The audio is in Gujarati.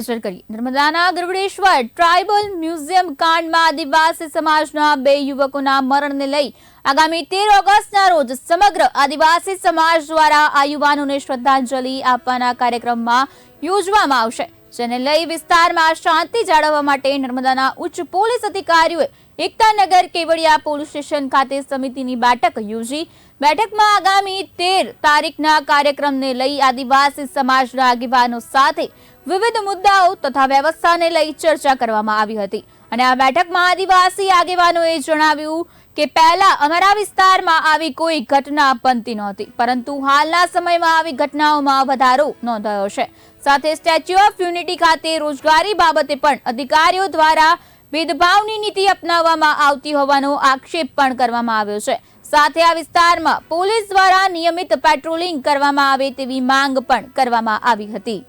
નજર નર્મદાના ગરવડેશ્વર ટ્રાઇબલ મ્યુઝિયમ કાંડમાં આદિવાસી સમાજના બે યુવકોના મરણને લઈ આગામી તેર ઓગસ્ટના રોજ સમગ્ર આદિવાસી સમાજ દ્વારા આ યુવાનોને શ્રદ્ધાંજલિ આપવાના કાર્યક્રમમાં યોજવામાં આવશે. જેને લઈ વિસ્તારમાં શાંતિ જાળવવા માટે નર્મદાના ઉચ્ચ પોલીસ અધિકારીઓએ એકતાનગર કેવડિયા પોલીસ સ્ટેશન ખાતે સમિતિની બેઠક યોજી. બેઠકમાં આગામી તેર તારીખના કાર્યક્રમને લઈ આદિવાસી સમાજના આગેવાનો સાથે વિવિધ મુદ્દાઓ તથા વ્યવસ્થાને લઈ ચર્ચા કરવામાં આવી હતી. અને આ બેઠકમાં આદિવાસી આગેવાનોએ જણાવ્યું કે પહેલા અમારા વિસ્તારમાં આવી કોઈ ઘટના બનતી નહોતી, પરંતુ હાલના સમયમાં આવી ઘટનાઓમાં વધારો નોંધાયો છે. સાથે સ્ટેચ્યુ ઓફ યુનિટી ખાતે રોજગારી બાબતે પણ અધિકારીઓ દ્વારા ભેદભાવની નીતિ અપનાવવામાં આવતી હોવાનો આક્ષેપ પણ કરવામાં આવ્યો છે. સાથે આ વિસ્તારમાં પોલીસ દ્વારા નિયમિત પેટ્રોલિંગ કરવામાં આવે તેવી માંગ પણ કરવામાં આવી હતી.